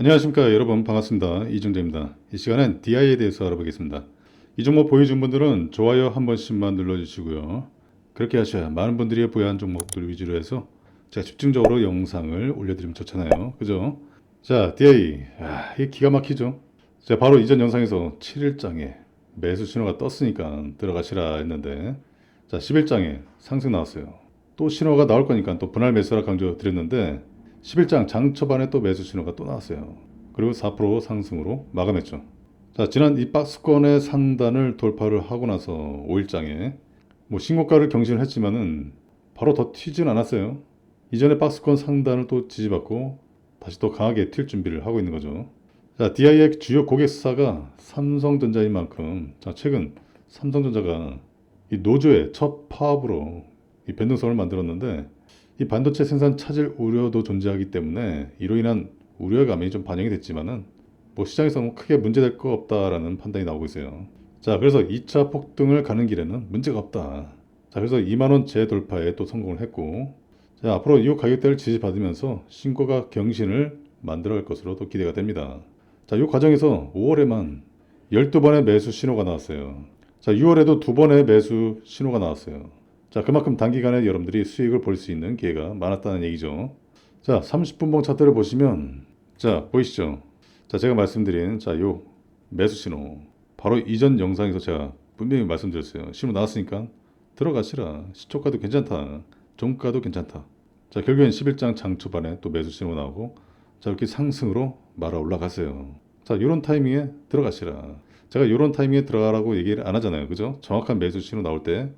안녕하십니까 여러분. 반갑습니다. 이정재입니다. 이 시간엔 DI에 대해서 알아보겠습니다. 이 종목 보여준 분들은 좋아요 한 번씩만 눌러주시고요. 그렇게 하셔야 많은 분들이 보유한 종목들 위주로 해서 제가 집중적으로 영상을 올려드리면 좋잖아요. 그죠? 자 DI 아, 이게 기가 막히죠? 자 바로 이전 영상에서 7일장에 매수 신호가 떴으니까 들어가시라 했는데 자 10일장에 상승 나왔어요. 또 신호가 나올 거니까 또 분할 매수라 강조 드렸는데 11장 장 초반에 또 매수 신호가 또 나왔어요. 그리고 4% 상승으로 마감했죠. 자, 지난 이 박스권의 상단을 돌파를 하고 나서 5일장에 뭐 신고가를 경신을 했지만은 바로 더 튀진 않았어요. 이전에 박스권 상단을 또 지지받고 다시 또 강하게 튈 준비를 하고 있는 거죠. 자, DI의 주요 고객사가 삼성전자인 만큼 자, 최근 삼성전자가 이 노조의 첫 파업으로 이 변동성을 만들었는데 이 반도체 생산 차질 우려도 존재하기 때문에 이로 인한 우려감이 좀 반영이 됐지만은 뭐 시장에서 뭐 크게 문제될 거 없다라는 판단이 나오고 있어요. 자, 그래서 2차 폭등을 가는 길에는 문제가 없다. 자, 그래서 2만 원 재돌파에 또 성공을 했고, 자, 앞으로 이 가격대를 지지받으면서 신고가 경신을 만들어갈 것으로 또 기대가 됩니다. 자, 이 과정에서 5월에만 12번의 매수 신호가 나왔어요. 자, 6월에도 두 번의 매수 신호가 나왔어요. 자, 그만큼 단기간에 여러분들이 수익을 볼 수 있는 기회가 많았다는 얘기죠. 자, 30분봉 차트를 보시면 자, 보이시죠? 자, 제가 말씀드린 자, 요 매수 신호. 바로 이전 영상에서 제가 분명히 말씀드렸어요. 신호 나왔으니까 들어가시라. 시초가도 괜찮다. 종가도 괜찮다. 자, 결국엔 11장 장 초반에 또 매수 신호 나오고 자, 이렇게 상승으로 말아 올라갔어요. 자, 요런 타이밍에 들어가시라. 제가 요런 타이밍에 들어가라고 얘기를 안 하잖아요. 그죠? 정확한 매수 신호 나올 때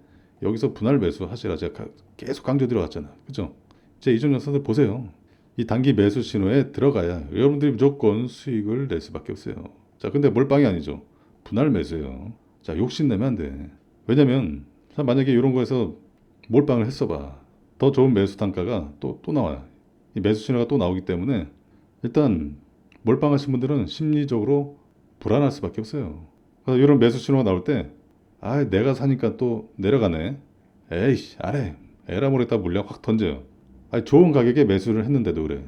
여기서 분할 매수 하시라 제가 계속 강조 드려왔잖아요. 그죠? 제 이전 영상들 보세요. 이 단기 매수 신호에 들어가야 여러분들이 무조건 수익을 낼 수밖에 없어요. 자, 근데 몰빵이 아니죠. 분할 매수예요. 자, 욕심내면 안 돼. 왜냐면 자, 만약에 이런 거에서 몰빵을 했어봐. 더 좋은 매수 단가가 또, 또 나와요. 이 매수 신호가 또 나오기 때문에 일단 몰빵하신 분들은 심리적으로 불안할 수밖에 없어요. 그래서 이런 매수 신호가 나올 때 아, 내가 사니까 또 내려가네. 에이씨, 아래. 에라 모르겠다 물량 확 던져요. 아, 좋은 가격에 매수를 했는데도 그래.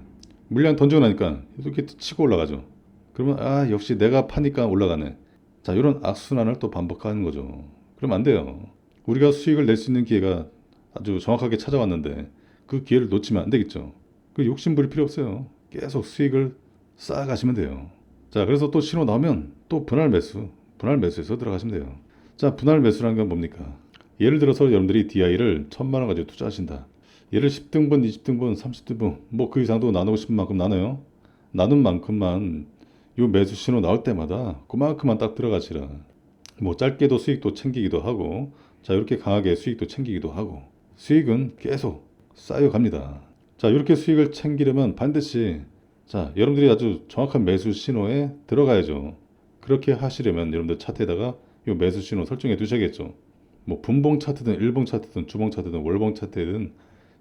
물량 던지고 나니까 이렇게 치고 올라가죠. 그러면 아, 역시 내가 파니까 올라가네. 자, 이런 악순환을 또 반복하는 거죠. 그러면 안 돼요. 우리가 수익을 낼 수 있는 기회가 아주 정확하게 찾아왔는데 그 기회를 놓치면 안 되겠죠. 그 욕심 부릴 필요 없어요. 계속 수익을 쌓아가시면 돼요. 자, 그래서 또 신호 나오면 또 분할 매수, 분할 매수해서 들어가시면 돼요. 자, 분할 매수라는 건 뭡니까? 예를 들어서 여러분들이 DI를 천만 원 가지고 투자하신다. 얘를 10등분, 20등분, 30등분, 뭐 그 이상도 나누고 싶은 만큼 나눠요. 나눈 만큼만 요 매수 신호 나올 때마다 그만큼만 딱 들어가시라. 뭐 짧게도 수익도 챙기기도 하고, 자, 이렇게 강하게 수익도 챙기기도 하고, 수익은 계속 쌓여갑니다. 자, 이렇게 수익을 챙기려면 반드시, 자, 여러분들이 아주 정확한 매수 신호에 들어가야죠. 그렇게 하시려면 여러분들 차트에다가 이 매수 신호 설정해 두셔야겠죠. 뭐 분봉 차트든 일봉 차트든 주봉 차트든 월봉 차트든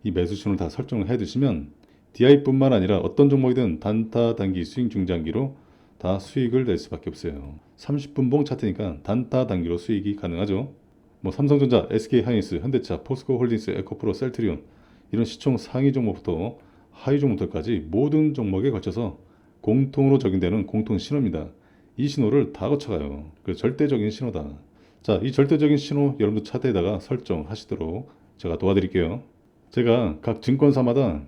이 매수 신호를 다 설정을 해 두시면 DI뿐만 아니라 어떤 종목이든 단타 단기 수익 중장기로 다 수익을 낼 수밖에 없어요. 30분봉 차트니까 단타 단기로 수익이 가능하죠. 뭐 삼성전자, SK 하이닉스, 현대차, 포스코 홀딩스, 에코프로, 셀트리온 이런 시총 상위 종목부터 하위 종목들까지 모든 종목에 걸쳐서 공통으로 적용되는 공통 신호입니다. 이 신호를 다 거쳐가요. 그 절대적인 신호다. 자, 이 절대적인 신호 여러분들 차트에다가 설정하시도록 제가 도와드릴게요. 제가 각 증권사마다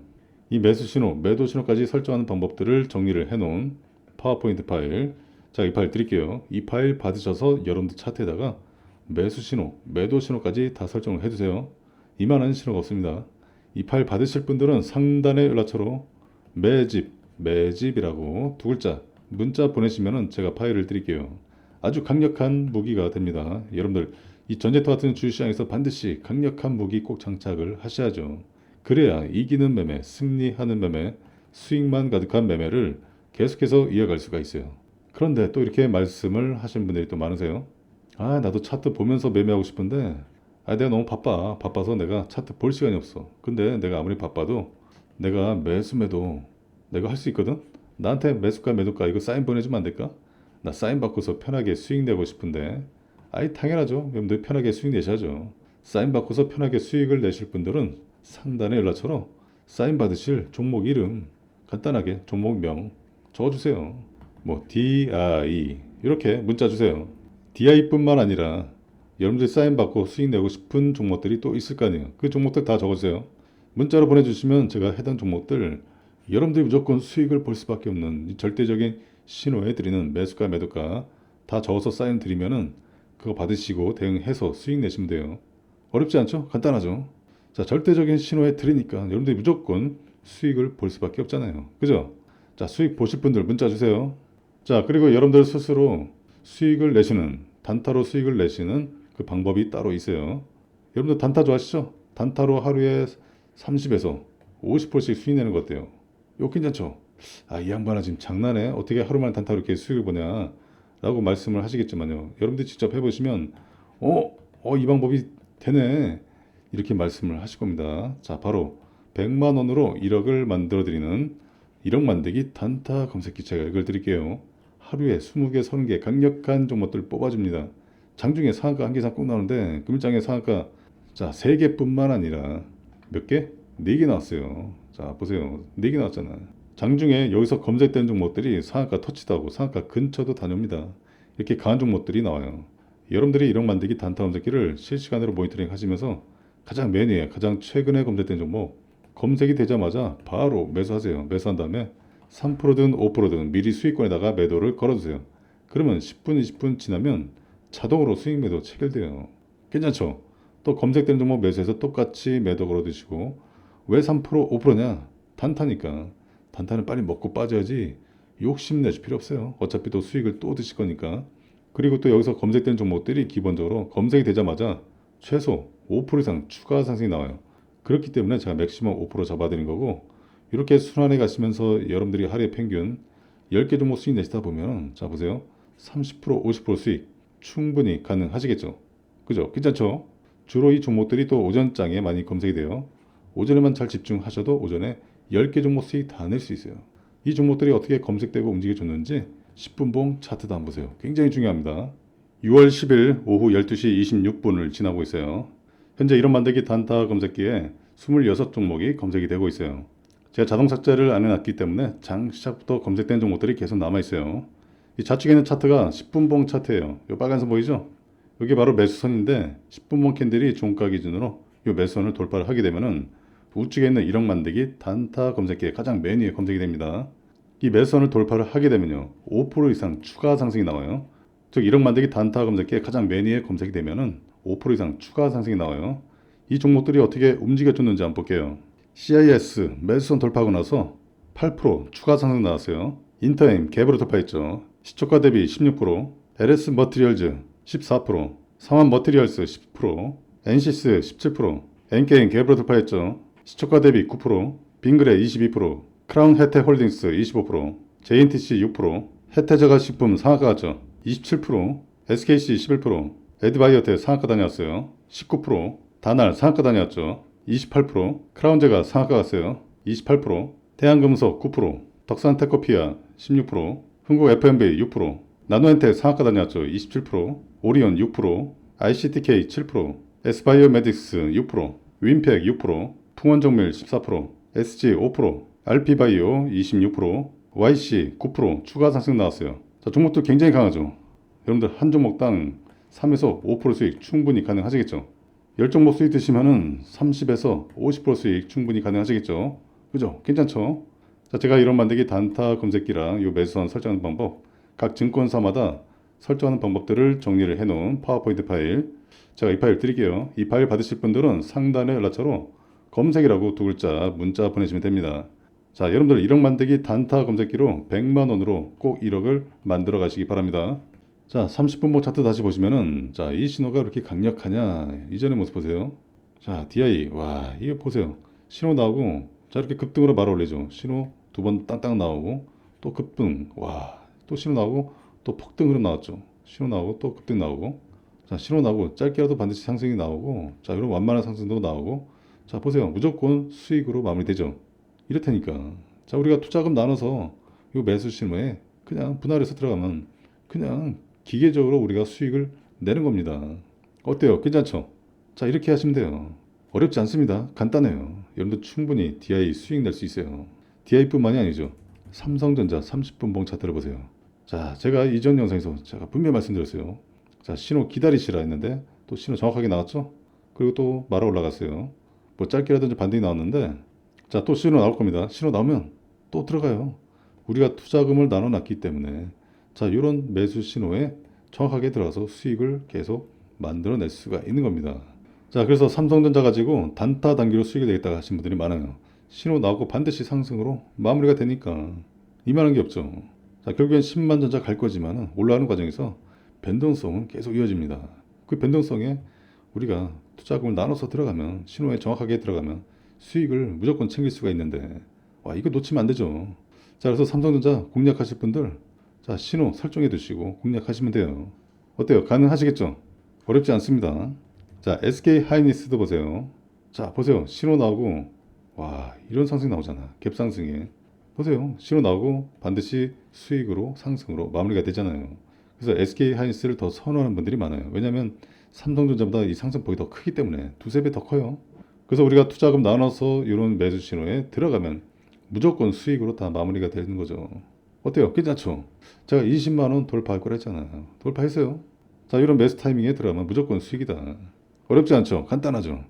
이 매수 신호, 매도 신호까지 설정하는 방법들을 정리를 해놓은 파워포인트 파일. 자, 이 파일 드릴게요. 이 파일 받으셔서 여러분들 차트에다가 매수 신호, 매도 신호까지 다 설정을 해두세요. 이만한 신호가 없습니다. 이 파일 받으실 분들은 상단의 연락처로 매집, 매집이라고 두 글자 문자 보내시면은 제가 파일을 드릴게요. 아주 강력한 무기가 됩니다. 여러분들 이 전제터 같은 주식시장에서 반드시 강력한 무기 꼭 장착을 하셔야죠. 그래야 이기는 매매, 승리하는 매매, 수익만 가득한 매매를 계속해서 이어갈 수가 있어요. 그런데 또 이렇게 말씀을 하신 분들이 또 많으세요. 아, 나도 차트 보면서 매매하고 싶은데, 아, 내가 너무 바빠. 바빠서 내가 차트 볼 시간이 없어. 근데 내가 아무리 바빠도 내가 매수 매도 내가 할 수 있거든? 나한테 매수가 매도가 이거 사인 보내주면 안 될까? 나 사인 받고서 편하게 수익 내고 싶은데 아이 당연하죠. 여러분들 편하게 수익 내셔야죠. 사인 받고서 편하게 수익을 내실 분들은 상단의 연락처로 사인 받으실 종목 이름 간단하게 종목명 적어주세요. 뭐 DI 이렇게 문자 주세요. DI뿐만 아니라 여러분들이 사인 받고 수익 내고 싶은 종목들이 또 있을 거 아니에요. 그 종목들 다 적어주세요. 문자로 보내주시면 제가 해당 종목들 여러분들이 무조건 수익을 볼 수밖에 없는 이 절대적인 신호에 드리는 매수가 매도가 다 적어서 사인 드리면은 그거 받으시고 대응해서 수익 내시면 돼요. 어렵지 않죠? 간단하죠? 자, 절대적인 신호에 드리니까 여러분들이 무조건 수익을 볼 수밖에 없잖아요. 그죠? 자, 수익 보실 분들 문자 주세요. 자, 그리고 여러분들 스스로 수익을 내시는, 단타로 수익을 내시는 그 방법이 따로 있어요. 여러분들 단타 좋아하시죠? 단타로 하루에 30에서 50%씩 수익 내는 거 어때요? 이거 괜찮죠? 아, 이 양반아 지금 장난해? 어떻게 하루만 단타로 이렇게 수익을 보냐? 라고 말씀을 하시겠지만요. 여러분들 직접 해보시면, 어, 어, 이 방법이 되네. 이렇게 말씀을 하실 겁니다. 자, 바로 100만 원으로 1억을 만들어 드리는 1억 만들기 단타 검색기 제가 이걸 드릴게요. 하루에 20개, 30개 강력한 종목들 뽑아줍니다. 장중에 상한가 한 개 이상 꼭 나오는데 금일장에 상한가 자, 3개뿐만 아니라 몇 개? 4개 나왔어요. 자, 보세요. 4개 나왔잖아. 장중에 여기서 검색된 종목들이 상한가 터치도 하고 상한가 근처도 다녀옵니다. 이렇게 강한 종목들이 나와요. 여러분들이 1억 만들기 단타 검색기를 실시간으로 모니터링 하시면서 가장 맨 위에 가장 최근에 검색된 종목 검색이 되자마자 바로 매수하세요. 매수한 다음에 3%든 5%든 미리 수익권에다가 매도를 걸어주세요. 그러면 10분, 20분 지나면 자동으로 수익 매도 체결돼요. 괜찮죠? 또 검색되는 종목 매수해서 똑같이 매도 걸어두시고 왜 3% 5%냐? 단타니까 단타는 빨리 먹고 빠져야지 욕심 내실 필요 없어요. 어차피 또 수익을 또 드실 거니까. 그리고 또 여기서 검색된 종목들이 기본적으로 검색이 되자마자 최소 5% 이상 추가 상승이 나와요. 그렇기 때문에 제가 맥시멈 5% 잡아드린 거고 이렇게 순환해 가시면서 여러분들이 하루에 평균 10개 종목 수익 내시다 보면 자 보세요. 30% 50% 수익 충분히 가능하시겠죠. 그죠? 괜찮죠? 주로 이 종목들이 또 오전장에 많이 검색이 돼요. 오전에만 잘 집중하셔도 오전에 10개 종목 수익 다낼 수 있어요. 이 종목들이 어떻게 검색되고 움직여줬는지 10분봉 차트도 한번 보세요. 굉장히 중요합니다. 6월 10일 오후 12시 26분을 지나고 있어요. 현재 이런 만들기 단타 검색기에 26종목이 검색이 되고 있어요. 제가 자동 삭제를 안 해놨기 때문에 장 시작부터 검색된 종목들이 계속 남아 있어요. 이 좌측에 있는 차트가 10분봉 차트예요. 이 빨간선 보이죠? 여기 바로 매수선인데 10분봉 캔들이 종가 기준으로 이 매수선을 돌파를 하게 되면은 우측에 있는 1억 만들기 단타 검색기에 가장 맨 위에 검색이 됩니다. 이 매수선을 돌파를 하게 되면요. 5% 이상 추가 상승이 나와요. 즉 1억 만들기 단타 검색기에 가장 맨 위에 검색이 되면은 5% 이상 추가 상승이 나와요. 이 종목들이 어떻게 움직여줬는지 한번 볼게요. CIS 매수선 돌파하고 나서 8% 추가 상승 나왔어요. 인터임 갭으로 돌파했죠. 시초가 대비 16%, LS 머티리얼즈 14%, 상환 머티리얼스 10%, NC스 17%, 엔게임 갭으로 돌파했죠. 시초가 대비 9%, 빙그레 22%, 크라운 혜택 홀딩스 25%, JNTC 6%, 혜태저가 식품 상한가 갔죠. 27%, SKC 11%, 에드바이오텍 상한가 다녔어요. 19%, 다날 상한가 다녔죠. 28%, 크라운제가 상한가 갔어요. 28%, 대한금속 9%, 덕산테코피아 16%, 흥국 FMB 6%, 나노엔텍 상한가 다녔죠. 27%, 오리온 6%, ICTK 7%, 에스바이오메딕스 6%, 윈팩 6%, 풍원정밀 14%, SG 5%, RP바이오 26%, YC 9% 추가 상승 나왔어요. 자, 종목도 굉장히 강하죠. 여러분들 한 종목당 3에서 5% 수익 충분히 가능하시겠죠. 10종목 수익 드시면은 30에서 50% 수익 충분히 가능하시겠죠. 그죠? 괜찮죠? 자, 제가 이런 만들기 단타 검색기랑 요 매수선 설정하는 방법, 각 증권사마다 설정하는 방법들을 정리를 해놓은 파워포인트 파일, 제가 이 파일 드릴게요. 이 파일 받으실 분들은 상단의 연락처로 검색이라고 두 글자 문자 보내시면 됩니다. 자, 여러분들 1억 만들기 단타 검색기로 100만 원으로 꼭 1억을 만들어 가시기 바랍니다. 자, 30분목 차트 다시 보시면은 자, 이 신호가 그렇게 강력하냐? 이전의 모습 보세요. 자, DI 와, 이거 보세요. 신호 나오고 자, 이렇게 급등으로 바로 올리죠. 신호 두 번 땅땅 나오고 또 급등. 와, 또 신호 나오고 또 폭등 흐름 나왔죠. 신호 나오고 또 급등 나오고. 자, 신호 나오고 짧게라도 반드시 상승이 나오고 자, 이런 완만한 상승도 나오고 자, 보세요. 무조건 수익으로 마무리되죠. 이렇다니까. 자, 우리가 투자금 나눠서 이 매수 신호에 그냥 분할해서 들어가면 그냥 기계적으로 우리가 수익을 내는 겁니다. 어때요? 괜찮죠? 자, 이렇게 하시면 돼요. 어렵지 않습니다. 간단해요. 여러분도 충분히 DI 수익 낼 수 있어요. DI뿐만이 아니죠. 삼성전자 30분 봉 차트를 보세요. 자, 제가 이전 영상에서 제가 분명히 말씀드렸어요. 자, 신호 기다리시라 했는데 또 신호 정확하게 나왔죠? 그리고 또 말아 올라갔어요. 뭐 짧게라든지 반등이 나왔는데 자, 또 신호 나올 겁니다. 신호 나오면 또 들어가요. 우리가 투자금을 나눠 놨기 때문에 자, 이런 매수 신호에 정확하게 들어가서 수익을 계속 만들어낼 수가 있는 겁니다. 자, 그래서 삼성전자 가지고 단타 단기로 수익이 되겠다 하신 분들이 많아요. 신호 나오고 반드시 상승으로 마무리가 되니까 이만한 게 없죠. 자, 결국엔 10만 전자 갈 거지만 올라가는 과정에서 변동성은 계속 이어집니다. 그 변동성에 우리가 투자금을 나눠서 들어가면 신호에 정확하게 들어가면 수익을 무조건 챙길 수가 있는데 와 이거 놓치면 안 되죠. 자 그래서 삼성전자 공략하실 분들 자 신호 설정해 두시고 공략하시면 돼요. 어때요? 가능하시겠죠? 어렵지 않습니다. 자 SK 하이닉스도 보세요. 자 보세요 신호 나오고 와 이런 상승 나오잖아 갭 상승에 보세요 신호 나오고 반드시 수익으로 상승으로 마무리가 되잖아요. 그래서 SK 하이닉스를 더 선호하는 분들이 많아요. 왜냐하면 삼성전자보다 이 상승폭이 더 크기 때문에 두세 배 더 커요. 그래서 우리가 투자금 나눠서 이런 매수 신호에 들어가면 무조건 수익으로 다 마무리가 되는 거죠. 어때요? 괜찮죠? 제가 20만 원 돌파할 거라 했잖아요. 돌파했어요. 자, 이런 매수 타이밍에 들어가면 무조건 수익이다. 어렵지 않죠? 간단하죠?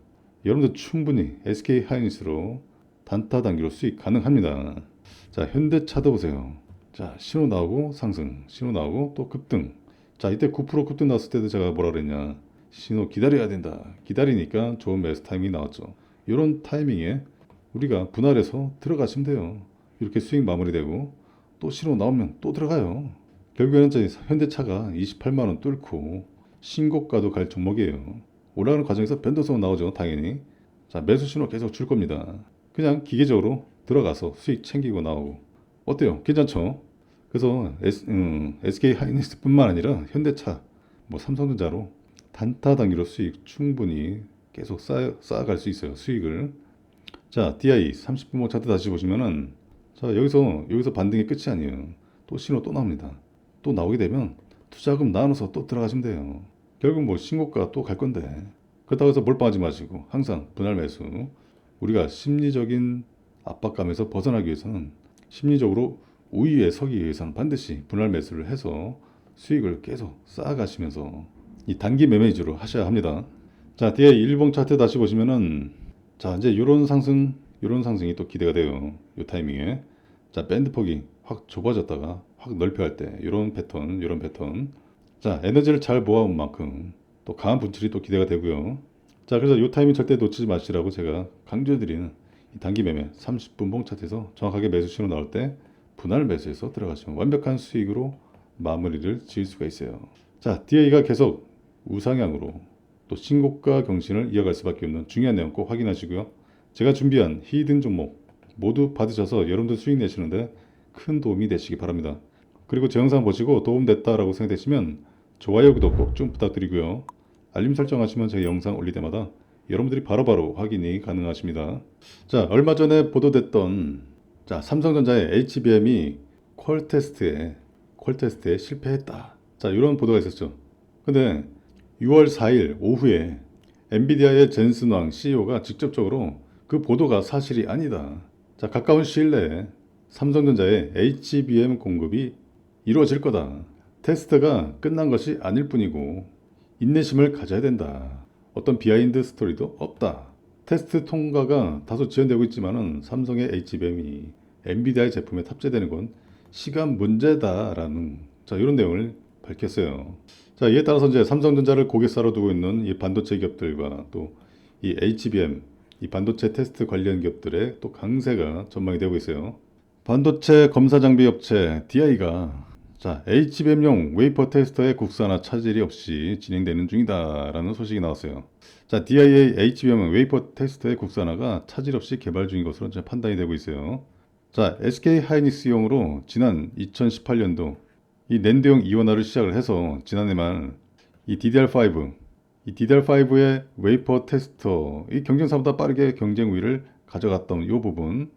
여러분들 충분히 SK 하이닉스로 단타 단기로 수익 가능합니다. 자, 현대차도 보세요. 자, 신호 나오고 상승, 신호 나오고 또 급등. 자, 이때 9% 급등 나왔을 때도 제가 뭐라 그랬냐? 신호 기다려야 된다. 기다리니까 좋은 매수 타이밍이 나왔죠. 이런 타이밍에 우리가 분할해서 들어가시면 돼요. 이렇게 수익 마무리되고 또 신호 나오면 또 들어가요. 결국에는 현대차가 28만 원 뚫고 신고가도 갈 종목이에요. 올라가는 과정에서 변동성 나오죠, 당연히. 자, 매수 신호 계속 줄 겁니다. 그냥 기계적으로 들어가서 수익 챙기고 나오고 어때요? 괜찮죠? 그래서 S, 음, SK 하이닉스뿐만 아니라 현대차, 뭐 삼성전자로 단타 단기로 수익 충분히 계속 쌓아, 쌓아갈 수 있어요. 수익을. 자, DI 30분목 차트 다시 보시면은 자, 여기서 여기서 반등이 끝이 아니에요. 또 신호 또 나옵니다. 또 나오게 되면 투자금 나눠서 또 들어가시면 돼요. 결국 뭐 신고가 또 갈 건데 그렇다고 해서 몰빵하지 마시고 항상 분할 매수 우리가 심리적인 압박감에서 벗어나기 위해서는 심리적으로 우위에 서기 위해서는 반드시 분할 매수를 해서 수익을 계속 쌓아가시면서 이 단기 매매 위주로 하셔야 합니다. 자, 뒤에 일봉 차트 다시 보시면은 자, 이제 요런 상승, 요런 상승이 또 기대가 돼요. 요 타이밍에. 자, 밴드 폭이 확 좁아졌다가 확 넓혀갈 때 요런 패턴, 요런 패턴. 자, 에너지를 잘 모아온 만큼 또 강한 분출이 또 기대가 되고요. 자, 그래서 요 타이밍 절대 놓치지 마시라고 제가 강조해드리는 이 단기 매매 30분 봉 차트에서 정확하게 매수 신호 나올 때 분할 매수해서 들어가시면 완벽한 수익으로 마무리를 지을 수가 있어요. 자, DA가 계속 우상향으로 또 신고가 경신을 이어갈 수밖에 없는 중요한 내용 꼭 확인하시고요. 제가 준비한 히든 종목 모두 받으셔서 여러분들 수익 내시는데 큰 도움이 되시기 바랍니다. 그리고 제 영상 보시고 도움됐다라고 생각되시면 좋아요, 구독 꼭 좀 부탁드리고요. 알림 설정하시면 제 영상 올릴 때마다 여러분들이 바로바로 확인이 가능하십니다. 자, 얼마 전에 보도됐던 자, 삼성전자의 HBM이 퀄 테스트에 퀄 테스트에 실패했다. 자, 이런 보도가 있었죠. 근데 6월 4일 오후에 엔비디아의 젠슨 왕 CEO가 직접적으로 그 보도가 사실이 아니다. 자, 가까운 시일 내에 삼성전자의 HBM 공급이 이루어질 거다. 테스트가 끝난 것이 아닐 뿐이고 인내심을 가져야 된다. 어떤 비하인드 스토리도 없다. 테스트 통과가 다소 지연되고 있지만은 삼성의 HBM이 엔비디아의 제품에 탑재되는 건 시간 문제다라는 자 이런 내용을 밝혔어요. 자 이에 따라서 이제 삼성전자를 고객사로 두고 있는 이 반도체 기업들과 또 이 HBM 이 반도체 테스트 관련 기업들의 또 강세가 전망이 되고 있어요. 반도체 검사 장비 업체 DI가 자 HBM용 웨이퍼 테스터의 국산화 차질이 없이 진행되는 중이다라는 소식이 나왔어요. 자 DI의 HBM 웨이퍼 테스터의 국산화가 차질 없이 개발 중인 것으로 판단이 되고 있어요. 자 SK 하이닉스용으로 지난 2018년도 이 낸드용 이원화를 시작을 해서 지난해 말 이 DDR5 이 DDR5의 웨이퍼 테스터 이 경쟁사보다 빠르게 경쟁 우위를 가져갔던 이 부분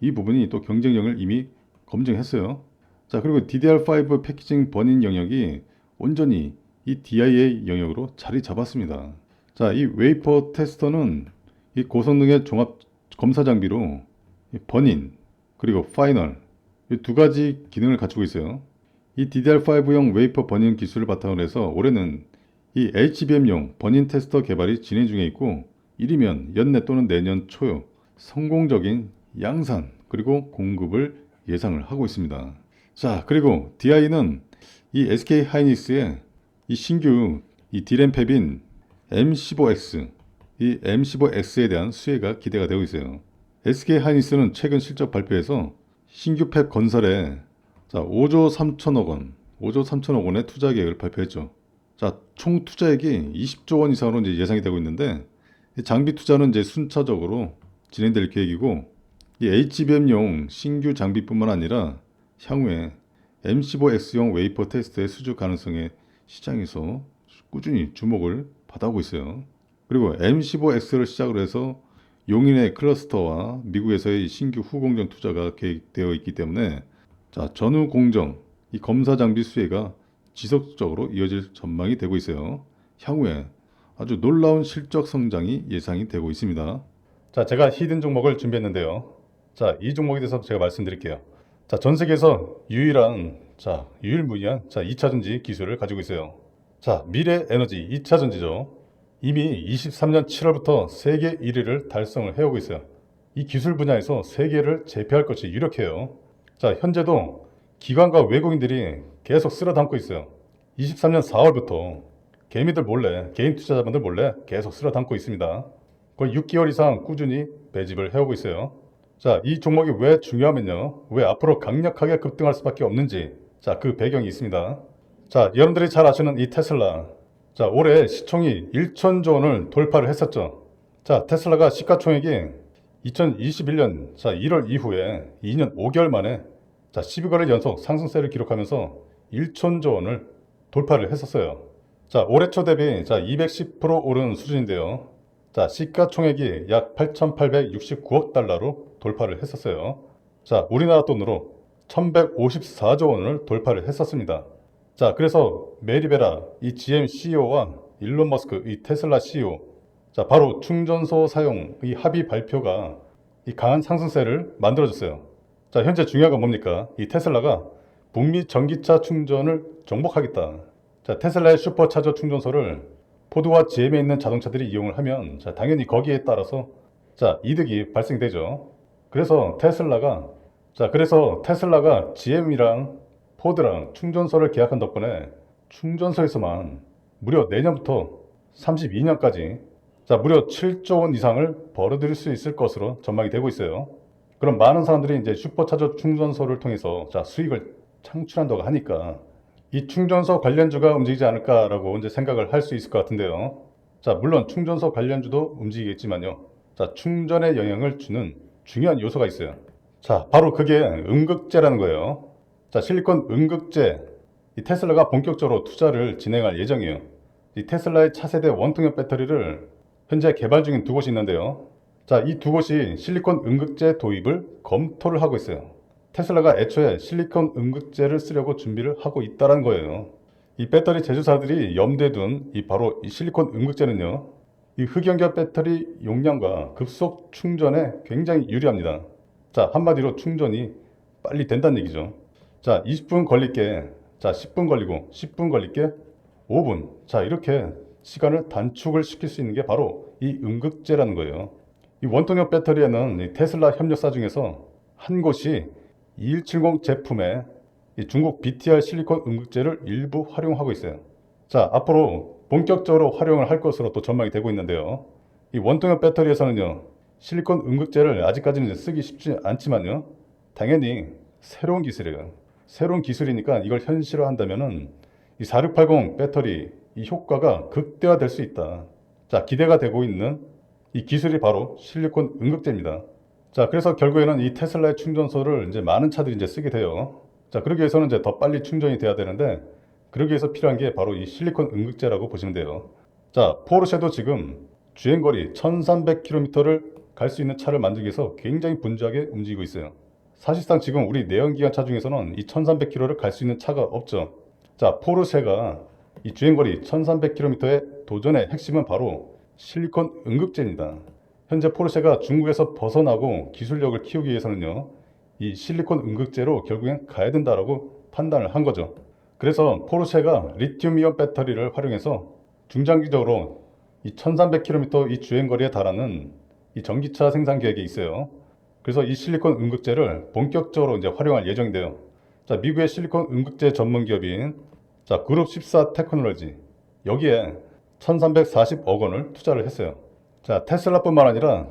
이 부분이 또 경쟁력을 이미 검증했어요. 자 그리고 DDR5 패키징 버닌 영역이 온전히 이 DIA 영역으로 자리 잡았습니다. 자 이 웨이퍼 테스터는 이 고성능의 종합 검사 장비로 이 버닌 그리고 파이널 이 두 가지 기능을 갖추고 있어요. 이 DDR5용 웨이퍼 버닝 기술을 바탕으로 해서 올해는 이 HBM용 버닝 테스터 개발이 진행 중에 있고 이르면 연내 또는 내년 초 성공적인 양산 그리고 공급을 예상을 하고 있습니다. 자 그리고 DI는 이 SK 하이닉스의 이 신규 이 디램 팹인 M15X 이 M15X에 대한 수혜가 기대가 되고 있어요. SK 하이닉스는 최근 실적 발표에서 신규 팹 건설에 자, 5조 3천억 원, 5조 3천억 원의 투자 계획을 발표했죠. 자, 총 투자액이 20조 원 이상으로 이제 예상이 되고 있는데 이 장비 투자는 이제 순차적으로 진행될 계획이고 이 HBM용 신규 장비뿐만 아니라 향후에 M15X용 웨이퍼 테스트의 수주 가능성에 시장에서 꾸준히 주목을 받아오고 있어요. 그리고 M15X를 시작으로 해서 용인의 클러스터와 미국에서의 신규 후공정 투자가 계획되어 있기 때문에 자, 전후 공정, 이 검사 장비 수혜가 지속적으로 이어질 전망이 되고 있어요. 향후에 아주 놀라운 실적 성장이 예상이 되고 있습니다. 자, 제가 히든 종목을 준비했는데요. 자, 이 종목에 대해서 제가 말씀드릴게요. 자, 전 세계에서 유일한 자, 유일무이한 자, 2차 전지 기술을 가지고 있어요. 자, 미래 에너지 2차 전지죠. 이미 23년 7월부터 세계 1위를 달성을 해오고 있어요. 이 기술 분야에서 세계를 제패할 것이 유력해요. 자, 현재도 기관과 외국인들이 계속 쓸어 담고 있어요. 23년 4월부터 개미들 몰래, 개인 투자자분들 몰래 계속 쓸어 담고 있습니다. 거의 6개월 이상 꾸준히 배집을 해오고 있어요. 자, 이 종목이 왜 중요하면요. 왜 앞으로 강력하게 급등할 수밖에 없는지. 자, 그 배경이 있습니다. 자, 여러분들이 잘 아시는 이 테슬라. 자, 올해 시총이 1천조 원을 돌파를 했었죠. 자, 테슬라가 시가총액이 2021년 자 1월 이후에 2년 5개월 만에 자 12거래 연속 상승세를 기록하면서 1천조 원을 돌파를 했었어요. 자 올해 초 대비 자 210% 오른 수준인데요. 자 시가총액이 약 8,869억 달러로 돌파를 했었어요. 자 우리나라 돈으로 1,154조 원을 돌파를 했었습니다. 자 그래서 메리베라 이 GM CEO와 일론 머스크 이 테슬라 CEO 자, 바로 충전소 사용 이 합의 발표가 이 강한 상승세를 만들어줬어요. 자, 현재 중요한 건 뭡니까? 이 테슬라가 북미 전기차 충전을 정복하겠다. 자, 테슬라의 슈퍼차저 충전소를 포드와 GM에 있는 자동차들이 이용을 하면 자, 당연히 거기에 따라서 자, 이득이 발생되죠. 그래서 테슬라가 자, 그래서 테슬라가 GM이랑 포드랑 충전소를 계약한 덕분에 충전소에서만 무려 내년부터 32년까지 자, 무려 7조 원 이상을 벌어들일 수 있을 것으로 전망이 되고 있어요. 그럼 많은 사람들이 이제 슈퍼차저 충전소를 통해서 자, 수익을 창출한다고 하니까 이 충전소 관련주가 움직이지 않을까라고 이제 생각을 할 수 있을 것 같은데요. 자, 물론 충전소 관련주도 움직이겠지만요. 자, 충전에 영향을 주는 중요한 요소가 있어요. 자, 바로 그게 음극재라는 거예요. 자, 실리콘 음극재. 이 테슬라가 본격적으로 투자를 진행할 예정이에요. 이 테슬라의 차세대 원통형 배터리를 현재 개발 중인 두 곳이 있는데요. 자, 이 두 곳이 실리콘 음극재 도입을 검토를 하고 있어요. 테슬라가 애초에 실리콘 음극재를 쓰려고 준비를 하고 있다는 거예요. 이 배터리 제조사들이 염두에 둔 이 바로 이 실리콘 음극재는요. 이 흑연결 배터리 용량과 급속 충전에 굉장히 유리합니다. 자, 한마디로 충전이 빨리 된다는 얘기죠. 자, 20분 걸릴게. 자, 10분 걸리고 10분 걸릴게. 5분. 자, 이렇게 시간을 단축을 시킬 수 있는 게 바로 이 음극재라는 거예요. 이 원통형 배터리에는 이 테슬라 협력사 중에서 한 곳이 2170 제품에 이 중국 BTR 실리콘 음극재를 일부 활용하고 있어요. 자, 앞으로 본격적으로 활용을 할 것으로 또 전망이 되고 있는데요. 이 원통형 배터리에서는요, 실리콘 음극재를 아직까지는 쓰기 쉽지 않지만요, 당연히 새로운 기술이에요. 새로운 기술이니까 이걸 현실화한다면은 이 4680 배터리 이 효과가 극대화될 수 있다. 자, 기대가 되고 있는 이 기술이 바로 실리콘 음극재입니다. 자, 그래서 결국에는 이 테슬라의 충전소를 이제 많은 차들이 이제 쓰게 돼요. 자, 그러기 위해서는 이제 더 빨리 충전이 돼야 되는데, 그러기 위해서 필요한 게 바로 이 실리콘 음극재라고 보시면 돼요. 자, 포르쉐도 지금 주행거리 1300km를 갈 수 있는 차를 만들기 위해서 굉장히 분주하게 움직이고 있어요. 사실상 지금 우리 내연기관 차 중에서는 이 1300km를 갈 수 있는 차가 없죠. 자, 포르쉐가 이 주행거리 1300km의 도전의 핵심은 바로 실리콘 음극재입니다. 현재 포르쉐가 중국에서 벗어나고 기술력을 키우기 위해서는요, 이 실리콘 응급제로 결국엔 가야 된다라고 판단을 한 거죠. 그래서 포르쉐가 리튬이온 배터리를 활용해서 중장기적으로 이 1300km 이 주행거리에 달하는 이 전기차 생산 계획이 있어요. 그래서 이 실리콘 응급제를 본격적으로 이제 활용할 예정인데요. 자, 미국의 실리콘 응급제 전문 기업인 자, 그룹 14 테크놀로지 여기에 1340억 원을 투자를 했어요. 자, 테슬라뿐만 아니라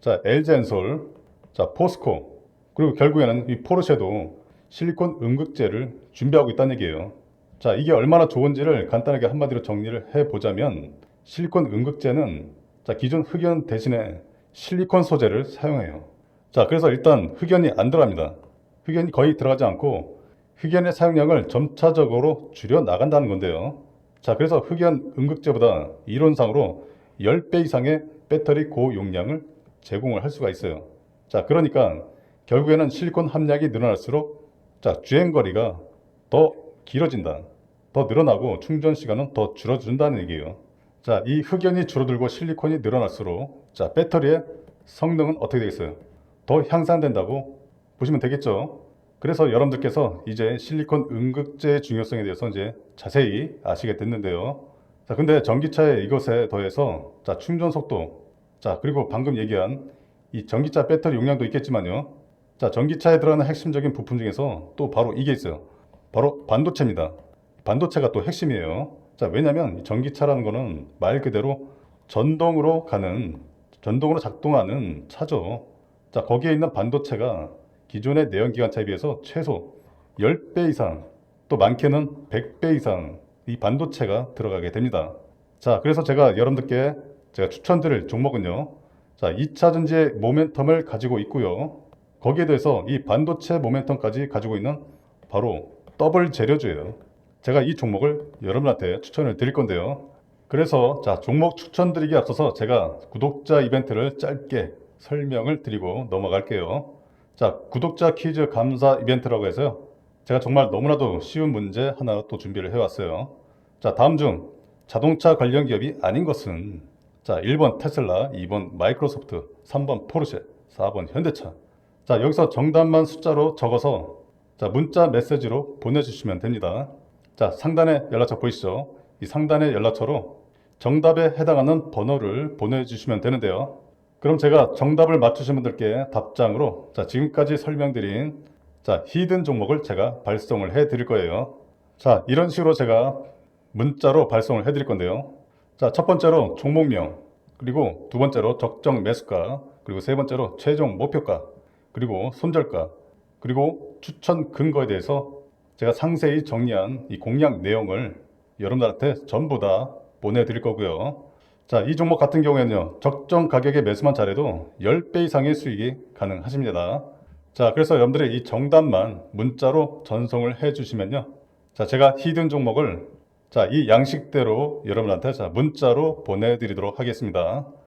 자, LG엔솔, 자, 포스코 그리고 결국에는 이 포르쉐도 실리콘 응급제를 준비하고 있다는 얘기예요. 자, 이게 얼마나 좋은지를 간단하게 한마디로 정리를 해 보자면 실리콘 응급제는 자, 기존 흑연 대신에 실리콘 소재를 사용해요. 자, 그래서 일단 흑연이 안 들어갑니다. 흑연이 거의 들어가지 않고 흑연의 사용량을 점차적으로 줄여 나간다는 건데요. 자, 그래서 흑연 응급제보다 이론상으로 10배 이상의 배터리 고용량을 제공을 할 수가 있어요. 자, 그러니까 결국에는 실리콘 함량이 늘어날수록 자, 주행 거리가 더 길어진다. 더 늘어나고 충전 시간은 더 줄어든다는 얘기예요. 자, 이 흑연이 줄어들고 실리콘이 늘어날수록 자, 배터리의 성능은 어떻게 되겠어요? 더 향상된다고 보시면 되겠죠. 그래서 여러분들께서 이제 실리콘 응급제의 중요성에 대해서 이제 자세히 아시게 됐는데요. 자, 근데 전기차의 이것에 더해서 자, 충전 속도, 자, 그리고 방금 얘기한 이 전기차 배터리 용량도 있겠지만요. 자, 전기차에 들어가는 핵심적인 부품 중에서 또 바로 이게 있어요. 바로 반도체입니다. 반도체가 또 핵심이에요. 자, 왜냐면 이 전기차라는 거는 말 그대로 전동으로 가는, 전동으로 작동하는 차죠. 자, 거기에 있는 반도체가 기존의 내연기관차에 비해서 최소 10배 이상, 또 많게는 100배 이상 이 반도체가 들어가게 됩니다. 자, 그래서 제가 여러분들께 제가 추천드릴 종목은요. 자, 2차 전지의 모멘텀을 가지고 있고요. 거기에 대해서 이 반도체 모멘텀까지 가지고 있는 바로 더블 재료주예요. 제가 이 종목을 여러분한테 추천을 드릴 건데요. 그래서 자, 종목 추천드리기 앞서서 제가 구독자 이벤트를 짧게 설명을 드리고 넘어갈게요. 자, 구독자 퀴즈 감사 이벤트라고 해서요. 제가 정말 너무나도 쉬운 문제 하나 또 준비를 해왔어요. 자, 다음 중 자동차 관련 기업이 아닌 것은 자, 1번 테슬라, 2번 마이크로소프트, 3번 포르쉐, 4번 현대차. 자, 여기서 정답만 숫자로 적어서 자, 문자 메시지로 보내주시면 됩니다. 자, 상단에 연락처 보이시죠? 이 상단의 연락처로 정답에 해당하는 번호를 보내주시면 되는데요. 그럼 제가 정답을 맞추신 분들께 답장으로 자, 지금까지 설명드린 자, 히든 종목을 제가 발송을 해 드릴 거예요. 자, 이런 식으로 제가 문자로 발송을 해 드릴 건데요. 자, 첫 번째로 종목명, 그리고 두 번째로 적정 매수가, 그리고 세 번째로 최종 목표가, 그리고 손절가, 그리고 추천 근거에 대해서 제가 상세히 정리한 이 공략 내용을 여러분들한테 전부 다 보내드릴 거고요. 자, 이 종목 같은 경우에는요, 적정 가격에 매수만 잘해도 10배 이상의 수익이 가능하십니다. 자, 그래서 여러분들이 이 정답만 문자로 전송을 해 주시면요. 자, 제가 히든 종목을 자, 이 양식대로 여러분한테 자, 문자로 보내드리도록 하겠습니다.